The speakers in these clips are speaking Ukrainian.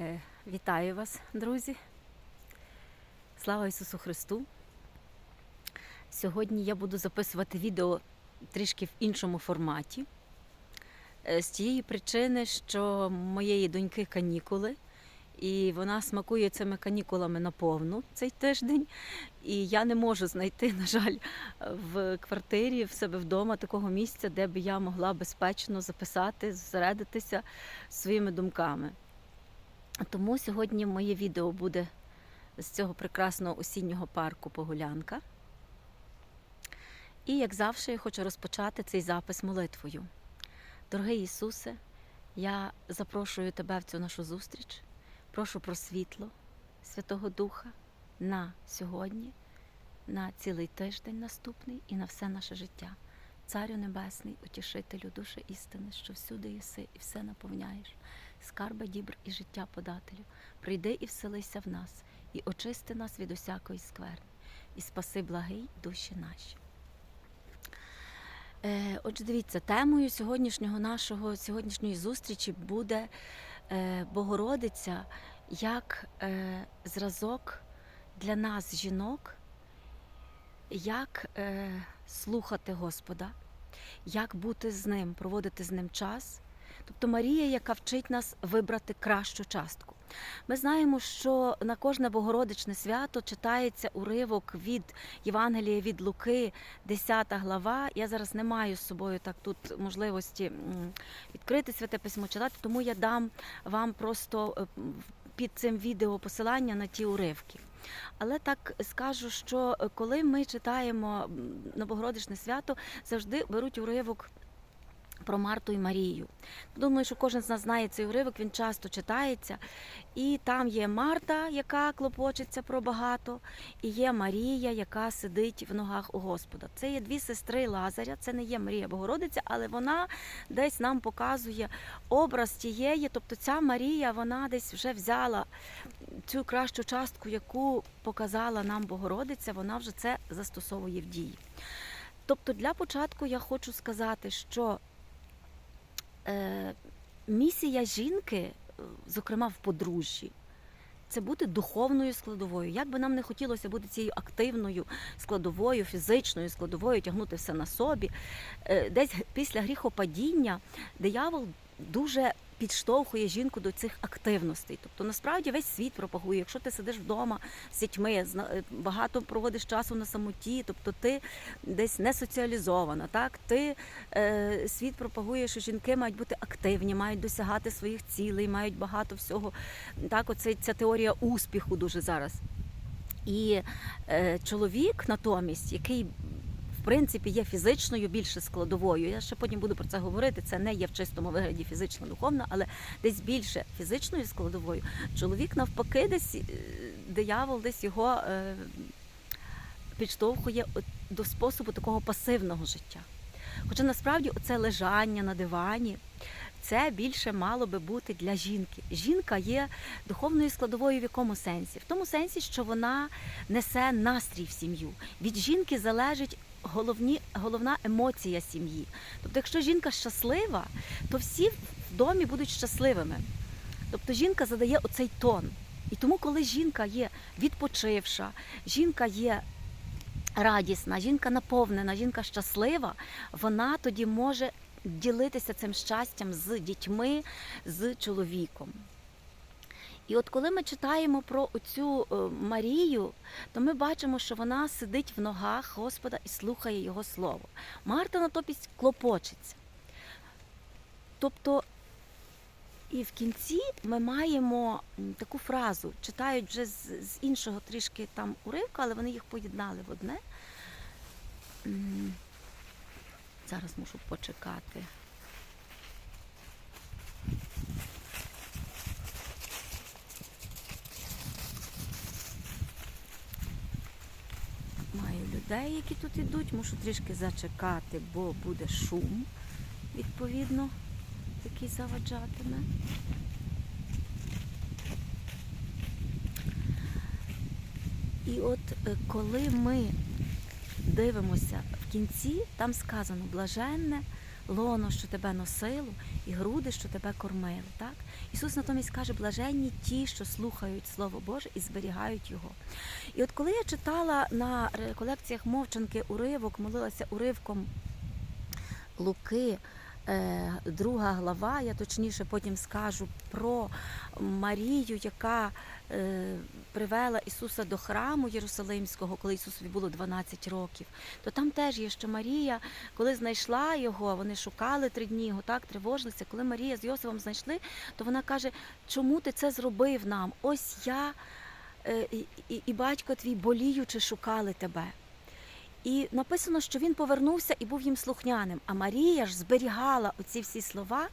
Е, Вітаю вас, друзі. Слава Ісусу Христу. Сьогодні я буду записувати відео трішки в іншому форматі. Е, З тієї причини, що моєї доньки канікули, і вона смакує цими канікулами наповну цей тиждень. І я не можу знайти, на жаль, в квартирі в себе вдома такого місця, де б я могла безпечно записати, зосередитися своїми думками. Тому сьогодні моє відео буде з цього прекрасного осіннього парку Погулянка. І, як завжди, я хочу розпочати цей запис молитвою. Дорогий Ісусе, я запрошую Тебе в цю нашу зустріч. Прошу про світло Святого Духа на сьогодні, на цілий тиждень наступний і на все наше життя. Царю Небесний, утішителю душі істини, що всюди єси і все наповняєш, скарби дібр і життя подателю, прийди і вселися в нас, і очисти нас від усякої скверни, і спаси благий душі наші. Е, Отже, дивіться, темою сьогоднішнього нашого сьогоднішньої зустрічі буде е, Богородиця як е, зразок для нас, жінок, як слухати Господа, як бути з ним, проводити з ним час. Тобто Марія, яка вчить нас вибрати кращу частку. Ми знаємо, що на кожне Богородичне свято читається уривок від Євангелія від Луки, 10 глава. Я зараз не маю з собою так тут можливості відкрити святе письмо читати, тому я дам вам просто е, під цим відео посилання на ті уривки. Але так скажу, що е, коли ми читаємо м, на Богородичне свято, завжди беруть уривок про Марту і Марію. Думаю, що кожен з нас знає цей уривок, він часто читається. І там є Марта, яка клопочеться про багато, і є Марія, яка сидить в ногах у Господа. Це є дві сестри Лазаря, це не є Марія Богородиця, але вона десь нам показує образ тієї, тобто ця Марія, вона десь вже взяла цю кращу частку, яку показала нам Богородиця, вона вже це застосовує в дії. Тобто, для початку я хочу сказати, що місія жінки, е, зокрема в подружжі, це бути духовною складовою. Як би нам не хотілося бути цією активною складовою, фізичною складовою, тягнути все на собі. Е, Десь після гріхопадіння диявол дуже підштовхує жінку до цих активностей. Тобто, насправді весь світ пропагує. Якщо ти сидиш вдома з дітьми, е, багато проводиш часу на самоті, тобто ти десь не соціалізована, так ти е, світ пропагує, що жінки мають бути активні, мають досягати своїх цілей, мають багато всього. Так, оце ця теорія успіху дуже зараз. І е, чоловік натомість, який принципі є фізичною більше складовою. Я ще потім буду про це говорити. Це не є в чистому вигляді фізично духовно, але десь більше фізичною складовою. Чоловік навпаки, десь е, диявол десь його е, підштовхує до способу такого пасивного життя. Хоча насправді оце лежання на дивані. Це більше мало би бути для жінки. Жінка є духовною складовою в якому сенсі? В тому сенсі, що вона несе настрій в сім'ю. Від жінки залежить головні, головна емоція сім'ї. Тобто, якщо жінка щаслива, то всі в домі будуть щасливими. Тобто жінка задає оцей тон. І тому, коли жінка є відпочивша, жінка є радісна, жінка наповнена, жінка щаслива, вона тоді може ділитися цим щастям з дітьми, з чоловіком. І от коли ми читаємо про оцю е, Марію, то ми бачимо, що вона сидить в ногах Господа і слухає Його слово. Марта натомість клопочеться. Тобто, і в кінці ми маємо таку фразу, читають вже з, з іншого трішки там уривка, але вони їх поєднали в одне. Зараз мушу почекати. Маю людей, які тут ідуть, мушу трішки зачекати, бо буде шум, відповідно, який заваджатиме. І от е, коли ми дивимося в кінці, там сказано блаженне лоно, що тебе носило, і груди, що тебе кормили. Так? Ісус натомість каже, блаженні ті, що слухають Слово Боже і зберігають його. І от коли я читала на реколекціях мовчанки уривок, молилася уривком Луки, е, друга глава, я точніше потім скажу про Марію, яка е, привела Ісуса до храму Єрусалимського, коли Ісусові було 12 років, то там теж є, що Марія, коли знайшла його, вони шукали три дні його, так тривожилися. Коли Марія з Йосифом знайшли, то вона каже, чому ти це зробив нам? Ось я і, і, і батько твій боліючи шукали тебе. І написано, що він повернувся і був їм слухняним. А Марія ж зберігала оці всі слова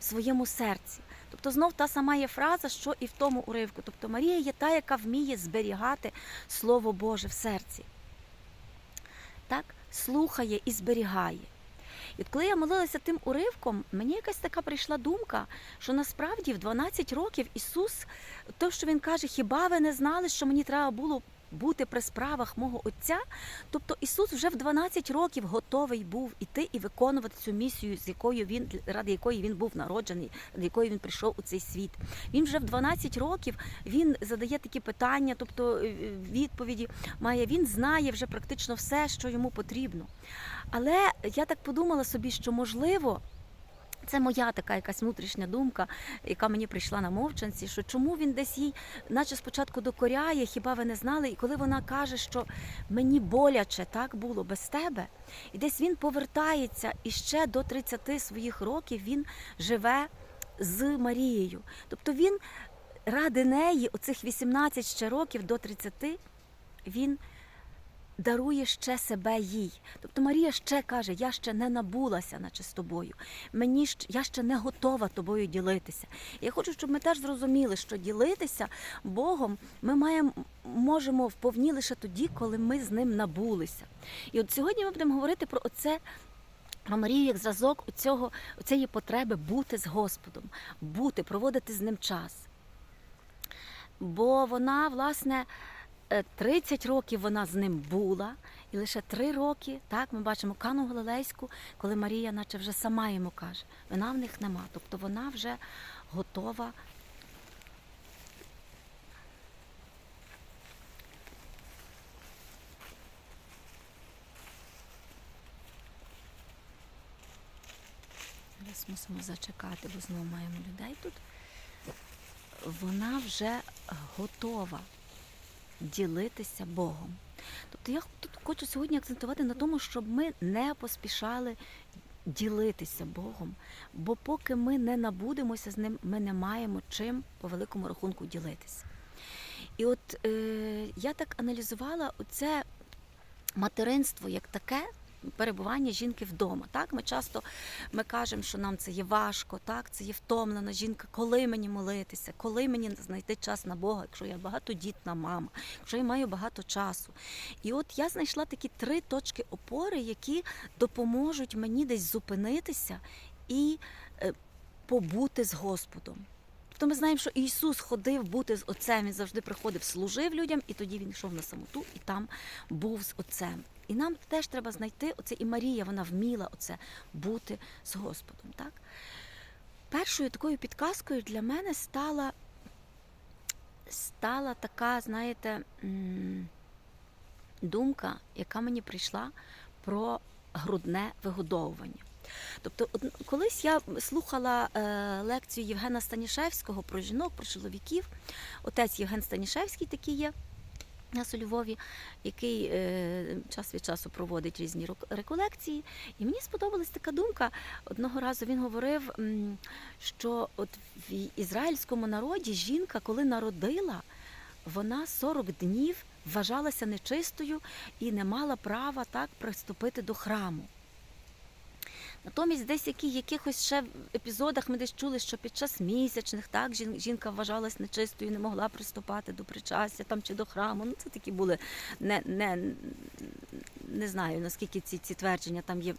в своєму серці. Тобто знов та сама є фраза, що і в тому уривку. Тобто Марія є та, яка вміє зберігати Слово Боже в серці. Так, слухає і зберігає. І от коли я молилася тим уривком, мені якась така прийшла думка, що насправді в 12 років Ісус, то, що Він каже, хіба ви не знали, що мені треба було бути при справах мого Отця? Тобто Ісус вже в 12 років готовий був іти і виконувати цю місію, з якою він ради якої він був народжений, ради якої він прийшов у цей світ. Він вже в 12 років він задає такі питання, тобто е, відповіді має. Він знає вже практично все, що йому потрібно. Але я так подумала собі, що можливо. Це моя така якась внутрішня думка, яка мені прийшла на мовчанці, що чому він десь їй, наче спочатку докоряє, хіба ви не знали? І коли вона каже, що мені боляче так було без тебе, і десь він повертається і ще до 30 своїх років він живе з Марією. Тобто він ради неї, оцих 18 ще років до 30, він дарує ще себе їй. Тобто Марія ще каже: я ще не набулася, наче з тобою. Мені я ще не готова тобою ділитися. Я хочу, щоб ми теж зрозуміли, що ділитися Богом ми маємо можемо вповні лише тоді, коли ми з ним набулися. І от сьогодні ми будемо говорити про оце. Про Марію як зразок у цього, у цієї потреби бути з Господом, бути, проводити з ним час. Бо вона, власне, 30 років вона з ним була, і лише 3 роки, так, ми бачимо Кану Галилейську, коли Марія, наче вже сама йому каже, вина в них нема. Тобто вона вже готова. Зараз мусимо зачекати, бо знову маємо людей тут. Вона вже готова ділитися Богом. Тобто я тут хочу сьогодні акцентувати на тому, щоб ми не поспішали ділитися Богом, бо поки ми не набудемося з ним, ми не маємо чим по великому рахунку ділитися. І от е, я так аналізувала оце материнство як таке перебування жінки вдома. Так, ми часто ми кажемо, що нам це є важко, так, це є втомлена жінка, коли мені молитися, коли мені знайти час на Бога, якщо я багатодітна мама, якщо я маю багато часу. І от я знайшла такі три точки опори, які допоможуть мені десь зупинитися і е, побути з Господом. Тобто ми знаємо, що Ісус ходив бути з Отцем, Він завжди приходив, служив людям, і тоді він йшов на самоту і там був з Отцем. І нам теж треба знайти оце, і Марія, вона вміла оце бути з Господом. Так? Першою такою підказкою для мене стала стала така, знаєте, думка, яка мені прийшла про грудне вигодовування. Тобто, колись я слухала е, лекцію Євгена Станішевського про жінок, про чоловіків. Отець Євген Станішевський такий є нас у Львові, який е, час від часу проводить різні реколекції. І мені сподобалась така думка. Одного разу він говорив, що от в ізраїльському народі жінка, коли народила, вона 40 днів вважалася нечистою і не мала права так приступити до храму. Натомість, десь які якихось ще епізодах ми десь чули, що під час місячних так жінка вважалась нечистою, не могла приступати до причастя там чи до храму. Ну це такі були не не, не знаю наскільки ці ці твердження там є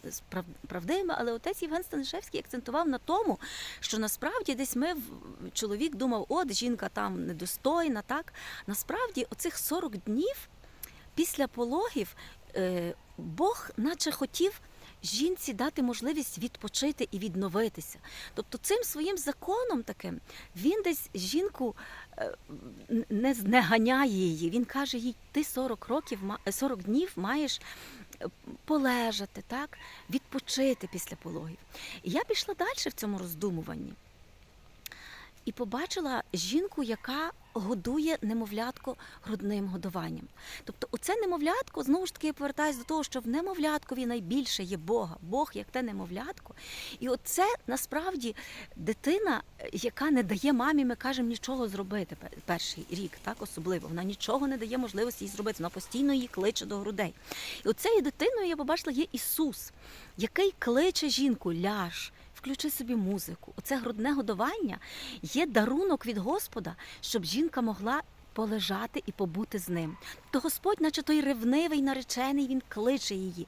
правдивими, але отець Євген Станишевський акцентував на тому, що насправді десь ми чоловік думав, от жінка там недостойна. Так насправді оцих 40 днів після пологів е, Бог, наче хотів жінці дати можливість відпочити і відновитися. Тобто цим своїм законом таким він десь жінку е, не, не ганяє її. Він каже їй, ти 40 років, ма- 40 днів маєш е, полежати, так, відпочити після пологів. І я пішла далі в цьому роздумуванні і побачила жінку, яка годує немовлятко грудним годуванням. Тобто, оце немовлятко, знову ж таки, я повертаюся до того, що в немовляткові найбільше є Бога, Бог як те немовлятко. І оце насправді дитина, яка не дає мамі, ми кажемо, нічого зробити перший рік, так особливо. Вона нічого не дає можливості їй зробити. Вона постійно її кличе до грудей. І оцею дитиною я побачила є Ісус, який кличе жінку, ляж. Включи собі музику. Оце грудне годування є дарунок від Господа, щоб жінка могла полежати і побути з ним. То Господь, наче той ревнивий наречений, він кличе її.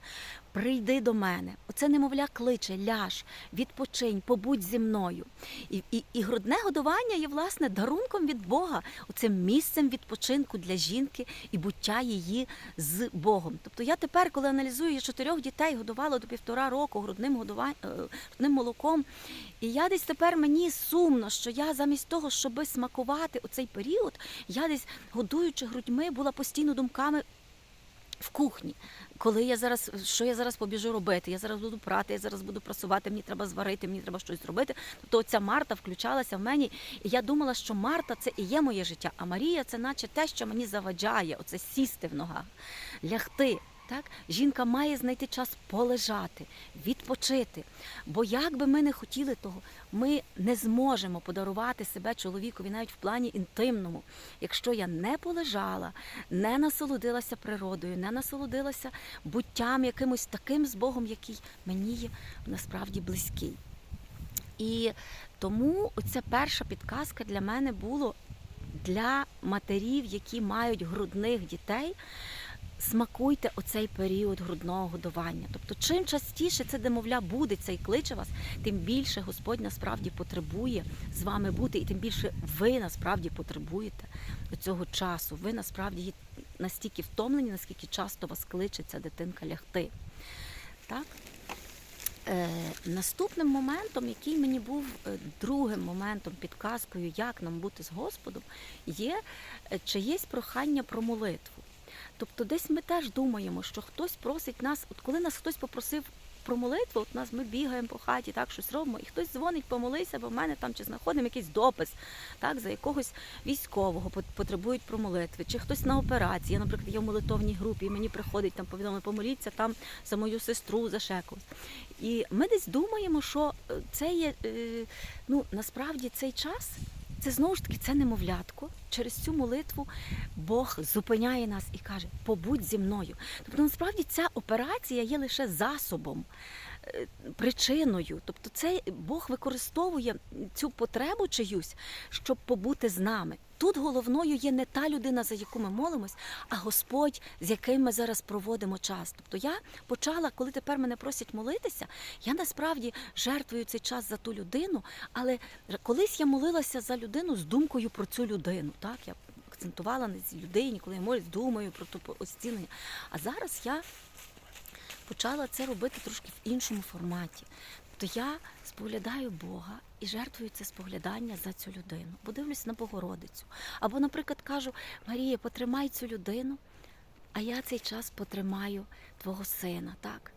Прийди до мене. Оце немовля кличе, ляж, відпочинь, побудь зі мною. І, і, і грудне годування є власне дарунком від Бога, оцим місцем відпочинку для жінки і буття її з Богом. Тобто я тепер, коли аналізую, я чотирьох дітей годувала до півтора року грудним годувань, е, грудним молоком. І я десь тепер мені сумно, що я замість того, щоб смакувати оцей період, я десь годуючи грудьми, була постійно думками в кухні. Коли я зараз, що я зараз побіжу робити? Я зараз буду прати, я зараз буду прасувати, мені треба зварити, мені треба щось зробити. То ця Марта включалася в мені, і я думала, що Марта це і є моє життя, а Марія це наче те, що мені заваджає, оце сісти в ногах, лягти. Так, жінка має знайти час полежати, відпочити. Бо як би ми не хотіли того, ми не зможемо подарувати себе чоловікові навіть в плані інтимному, якщо я не полежала, не насолодилася природою, не насолодилася буттям якимось таким з Богом, який мені є насправді близький. І тому оця перша підказка для мене було для матерів, які мають грудних дітей. Смакуйте оцей період грудного годування. Тобто, чим частіше це демовля будеться і кличе вас, тим більше Господь насправді потребує з вами бути, і тим більше ви насправді потребуєте цього часу. Ви насправді настільки втомлені, наскільки часто вас кличе ця дитинка лягти. Так? Е, наступним моментом, який мені був е, другим моментом, підказкою, як нам бути з Господом, є е, чиєсь прохання про молитву. Тобто, десь ми теж думаємо, що хтось просить нас, от коли нас хтось попросив про молитву, от нас ми бігаємо по хаті, так щось робимо, і хтось дзвонить, помолися, бо в мене там чи знаходимо якийсь допис, так, за якогось військового потребують про молитви, чи хтось на операції. Я, наприклад, є в молитовній групі, і мені приходить там повідомлення, помоліться там за мою сестру, за ще когось. І ми десь думаємо, що е, це є е, ну насправді цей час. Це знову ж таки це немовлятко. Через цю молитву Бог зупиняє нас і каже: побудь зі мною. Тобто, насправді ця операція є лише засобом, причиною. Тобто, це Бог використовує цю потребу чиюсь, щоб побути з нами. Тут головною є не та людина, за яку ми молимось, а Господь, з яким ми зараз проводимо час. Тобто я почала, коли тепер мене просять молитися, я насправді жертвую цей час за ту людину, але колись я молилася за людину з думкою про цю людину. Так, я акцентувала на цій людині, коли я молюсь, думаю про ту оцінення. А зараз я почала це робити трошки в іншому форматі. Тобто я споглядаю Бога і жертвую це споглядання за цю людину, бо дивлюсь на Богородицю. Або, наприклад, кажу, Марія, потримай цю людину, а я цей час потримаю твого сина. так?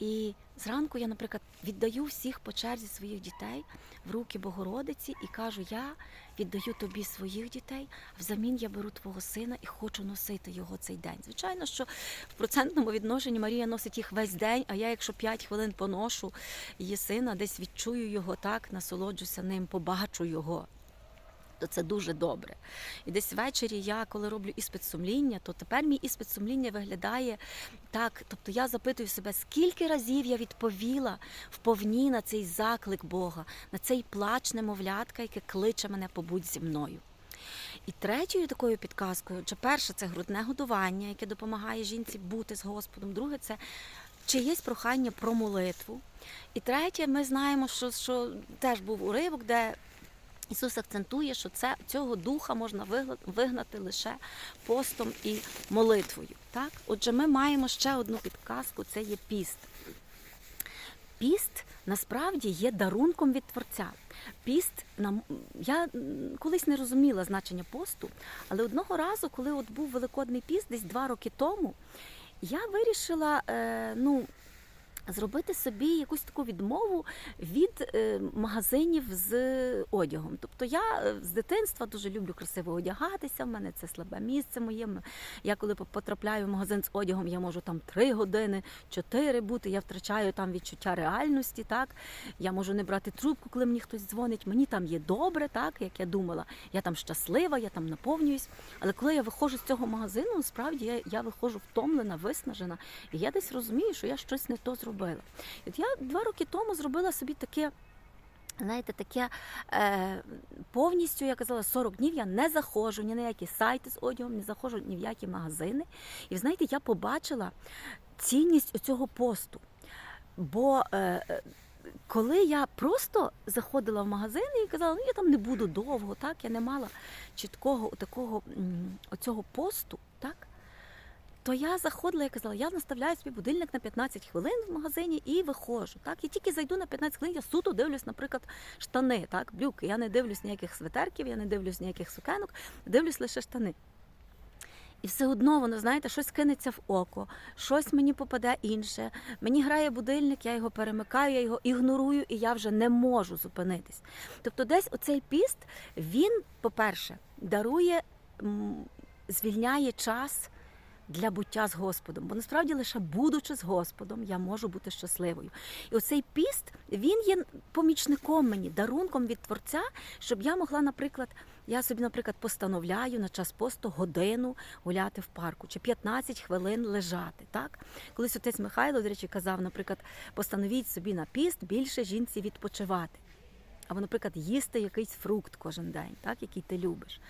І зранку я, наприклад, віддаю всіх по черзі своїх дітей в руки Богородиці і кажу: я віддаю тобі своїх дітей, взамін я беру твого сина і хочу носити його цей день. Звичайно, що в процентному відношенні Марія носить їх весь день, а я, якщо 5 хвилин поношу її сина, десь відчую його так, насолоджуся ним, побачу його. То це дуже добре. І десь ввечері я, коли роблю іспит сумління, то тепер мій іспит сумління виглядає так. Тобто я запитую себе, скільки разів я відповіла вповні на цей заклик Бога, на цей плач немовлятка, яке кличе мене побудь зі мною. І третьою такою підказкою, отже, перше це грудне годування, яке допомагає жінці бути з Господом. Друге це чиєсь прохання про молитву. І третє, ми знаємо, що, що теж був уривок, де Ісус акцентує, що це цього духа можна вигнати лише постом і молитвою. Так? Отже, ми маємо ще одну підказку: це є піст. піст насправді є дарунком від Творця. Піст нам я колись не розуміла значення посту, але одного разу, коли от був Великодний піст, десь два роки тому, я вирішила е, ну, зробити собі якусь таку відмову від е, магазинів з одягом. Тобто я е, з дитинства дуже люблю красиво одягатися. В мене це слабе місце моє. Я коли по- потрапляю в магазин з одягом, я можу там три години, чотири бути. Я втрачаю там відчуття реальності. Так я можу не брати трубку, коли мені хтось дзвонить. Мені там є добре, так як я думала. Я там щаслива, я там наповнююсь. Але коли я виходжу з цього магазину, насправді я, я виходжу втомлена, виснажена, і я десь розумію, що я щось не то зробила. І От я два роки тому зробила собі таке. Знаєте, таке е, повністю, я казала, 40 днів я не заходжу ні на які сайти з одягом, не заходжу ні в які магазини. І знаєте, я побачила цінність цього посту. Бо е, коли я просто заходила в магазини і казала, ну я там не буду довго, так я не мала чіткого такого оцього посту, так. То я заходила і казала, я наставляю собі будильник на 15 хвилин в магазині і виходжу. Так, і тільки зайду на 15 хвилин, я суто дивлюсь, наприклад, штани, так, брюки. Я не дивлюсь ніяких светерків, я не дивлюсь ніяких сукенок, дивлюсь лише штани. І все одно воно, знаєте, щось кинеться в око, щось мені попаде інше. Мені грає будильник, я його перемикаю, я його ігнорую, і я вже не можу зупинитись. Тобто, десь оцей піст, він, по-перше, дарує, звільняє час для буття з Господом. Бо насправді лише будучи з Господом, я можу бути щасливою. І оцей піст він є помічником мені, дарунком від Творця, щоб я могла, наприклад, я собі, наприклад, постановляю на час посту годину гуляти в парку чи 15 хвилин лежати. Так, колись отець Михайло, до речі, казав, наприклад, постановіть собі на піст більше жінці відпочивати. Або, наприклад, їсти якийсь фрукт кожен день, так, який ти любиш.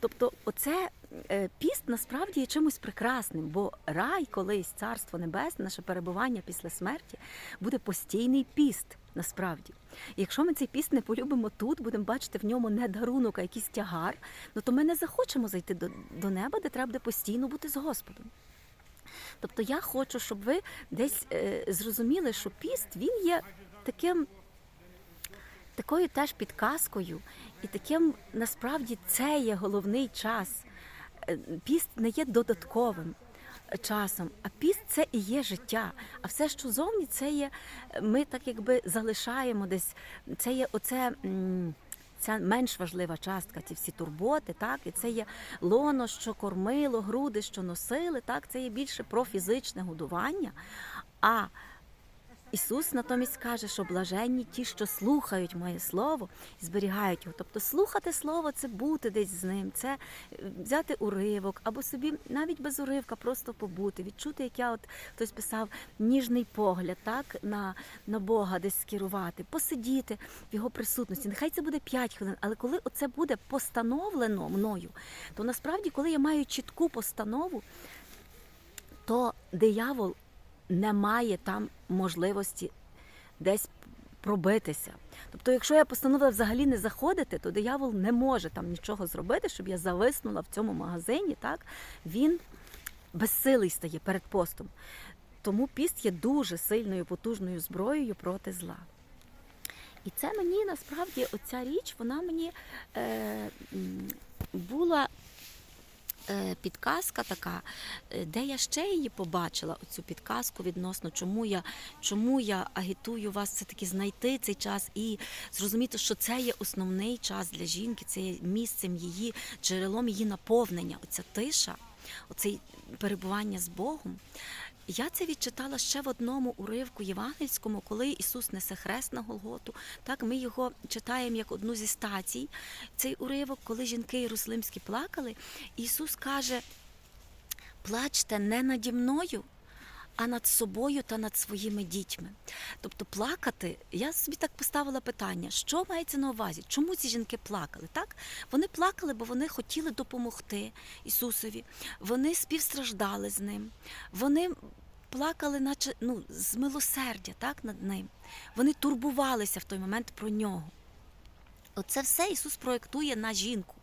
Тобто, оце е, піст насправді є чимось прекрасним, бо рай, колись царство небесне, наше перебування після смерті буде постійний піст. Насправді, якщо ми цей піст не полюбимо тут, будемо бачити в ньому не дарунок, а якийсь тягар, ну то ми не захочемо зайти до, до неба, де треба буде постійно бути з Господом. Тобто я хочу, щоб ви десь е, зрозуміли, що піст він є таким такою теж підказкою, і таким насправді це є головний час. Е, Піст не є додатковим часом, а піст це і є життя. А все, що зовні, це є, ми так якби залишаємо десь. Це є оце. Ця менш важлива частка, ці всі турботи, так, і це є лоно, що кормило, груди, що носили, так, це є більше про фізичне годування. А Ісус натомість каже, що блаженні ті, що слухають моє слово і зберігають його. Тобто слухати слово це бути десь з ним, це е, взяти уривок або собі навіть без уривка просто побути, відчути, як я от хтось писав ніжний погляд, так на, на Бога десь скерувати, посидіти в його присутності. Нехай це буде 5 хвилин, але коли оце буде постановлено мною, то насправді, коли я маю чітку постанову, то диявол не має там можливості десь пробитися. Тобто, якщо я постановила взагалі не заходити, то диявол не може там нічого зробити, щоб я зависнула в цьому магазині. Так він безсилий стає перед постом. Тому піст є дуже сильною потужною зброєю проти зла. І це мені насправді оця річ, вона мені е, була підказка така, е, де я ще її побачила, оцю підказку відносно, чому я, чому я агітую вас все таки знайти цей час і зрозуміти, що це є основний час для жінки, це є місцем її, джерелом її наповнення. Оця тиша, оце перебування з Богом. Я це відчитала ще в одному уривку євангельському, коли Ісус несе хрест на Голготу. Так ми його читаємо як одну зі стацій. Цей уривок, коли жінки єрусалимські плакали, Ісус каже: плачте не наді мною, а над собою та над своїми дітьми. Тобто плакати, я собі так поставила питання, що мається на увазі? Чому ці жінки плакали? Так? Вони плакали, бо вони хотіли допомогти Ісусові, вони співстраждали з ним, вони плакали, наче ну, з милосердя так, над ним. Вони турбувалися в той момент про нього. Оце все Ісус проєктує на жінку.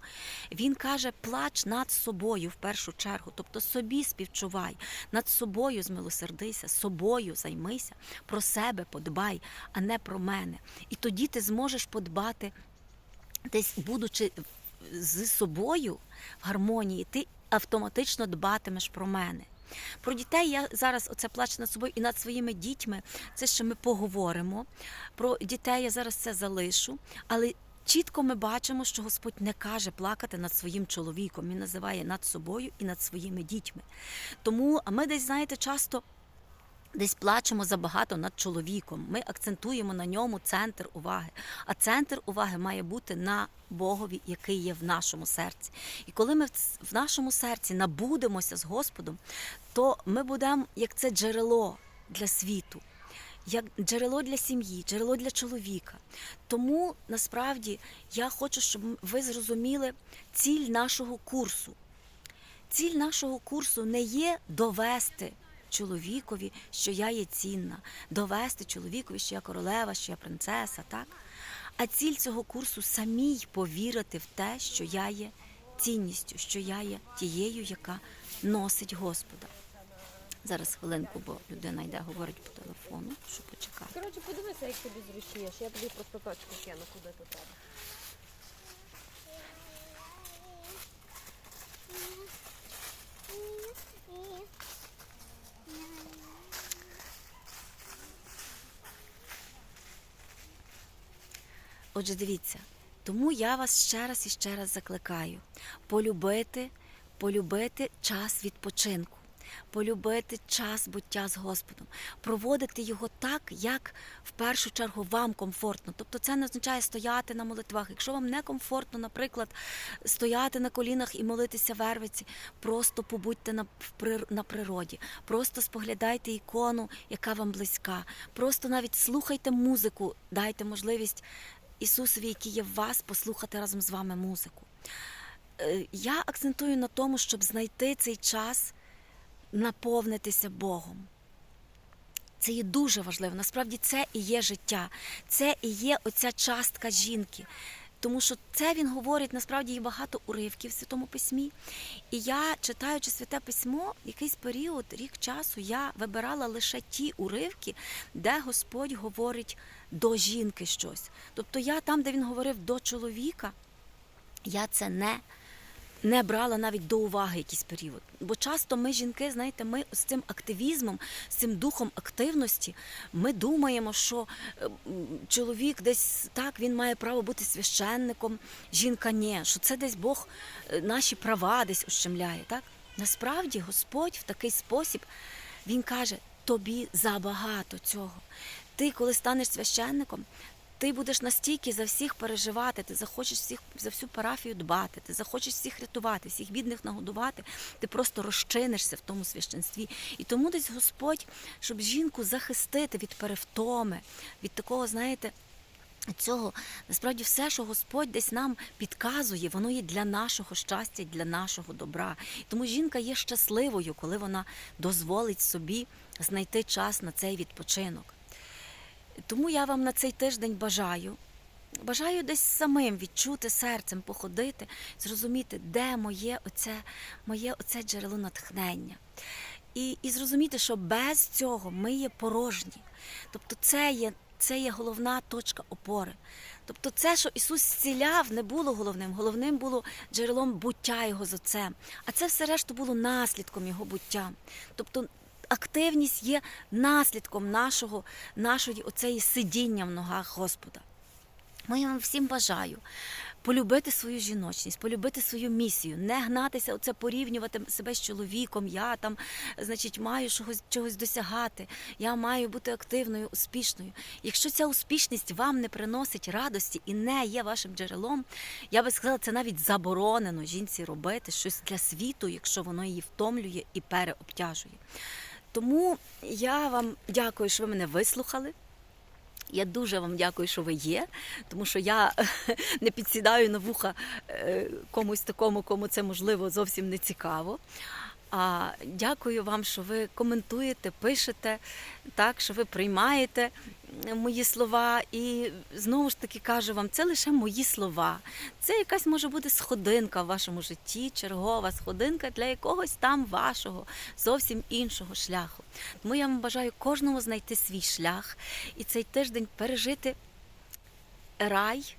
Він каже: плач над собою в першу чергу, тобто собі співчувай, над собою змилосердися, собою займися, про себе подбай, а не про мене. І тоді ти зможеш подбати, десь будучи з собою в гармонії, ти автоматично дбатимеш про мене. Про дітей я зараз оце плач над собою і над своїми дітьми. Це ще ми поговоримо. Про дітей я зараз це залишу, але чітко ми бачимо, що Господь не каже плакати над своїм чоловіком. Він називає над собою і над своїми дітьми. Тому ми десь, знаєте, часто. Десь плачемо забагато над чоловіком. Ми акцентуємо на ньому центр уваги. А центр уваги має бути на Богові, який є в нашому серці. І коли ми в нашому серці набудемося з Господом, то ми будемо як це джерело для світу, як джерело для сім'ї, джерело для чоловіка. Тому насправді я хочу, щоб ви зрозуміли ціль нашого курсу. Ціль нашого курсу не є довести чоловікові, що я є цінна, довести чоловікові, що я королева, що я принцеса, так? А ціль цього курсу самій повірити в те, що я є цінністю, що я є тією, яка носить Господа. Зараз хвилинку, бо людина йде, говорить по телефону, що почекати. Коротше, подивися, як тобі зручніше. Я тобі просто точку кину, куди ти треба. Отже, дивіться, тому я вас ще раз і ще раз закликаю полюбити, полюбити час відпочинку, полюбити час буття з Господом, проводити його так, як в першу чергу вам комфортно. Тобто це не означає стояти на молитвах. Якщо вам не комфортно, наприклад, стояти на колінах і молитися вервиці, просто побудьте на, на природі, просто споглядайте ікону, яка вам близька, просто навіть слухайте музику, дайте можливість Ісусові, який є в вас, послухати разом з вами музику. Е, Я акцентую на тому, щоб знайти цей час наповнитися Богом. Це є дуже важливо. Насправді це і є життя, це і є оця частка жінки. Тому що це він говорить, насправді є багато уривків в Святому Письмі. І я, читаючи Святе Письмо, якийсь період, рік часу, я вибирала лише ті уривки, де Господь говорить до жінки щось. Тобто я там, де він говорив до чоловіка, я це не, не брала навіть до уваги якийсь період. Бо часто ми, жінки, знаєте, ми з цим активізмом, з цим духом активності, ми думаємо, що е, чоловік десь так він має право бути священником, жінка ні, що це десь Бог е, наші права десь ущемляє. Так? Насправді Господь в такий спосіб він каже: тобі забагато цього. Ти, коли станеш священником, ти будеш настільки за всіх переживати, ти захочеш всіх за всю парафію дбати, ти захочеш всіх рятувати, всіх бідних нагодувати, ти просто розчинишся в тому священстві. І тому десь Господь, щоб жінку захистити від перевтоми, від такого, знаєте. Цього насправді все, що Господь десь нам підказує, воно є для нашого щастя, для нашого добра. Тому жінка є щасливою, коли вона дозволить собі знайти час на цей відпочинок. Тому я вам на цей тиждень бажаю. Бажаю десь самим відчути серцем, походити, зрозуміти, де моє оце, моє оце джерело натхнення. І, і зрозуміти, що без цього ми є порожні. Тобто це є, це є головна точка опори. Тобто, це, що Ісус зціляв, не було головним. Головним було джерелом буття Його з Отцем. А це все решту було наслідком Його буття. Тобто активність є наслідком нашого, нашої оцеї сидіння в ногах Господа. Ми вам всім бажаю полюбити свою жіночність, полюбити свою місію, не гнатися, оце порівнювати себе з чоловіком. Я там, значить, маю чогось, чогось досягати, я маю бути активною, успішною. Якщо ця успішність вам не приносить радості і не є вашим джерелом, я би сказала, це навіть заборонено жінці робити щось для світу, якщо воно її втомлює і переобтяжує. Тому я вам дякую, що ви мене вислухали. Я дуже вам дякую, що ви є, тому що я не підсідаю на вуха е, комусь такому, кому це можливо зовсім не цікаво. А дякую вам, що ви коментуєте, пишете, так, що ви приймаєте мої слова. І знову ж таки кажу вам, це лише мої слова. Це якась може бути сходинка в вашому житті, чергова сходинка для якогось там вашого зовсім іншого шляху. Тому я вам бажаю кожному знайти свій шлях і цей тиждень пережити рай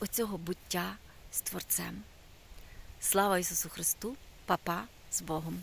оцього буття з Творцем. Слава Ісусу Христу, Папа з Богом!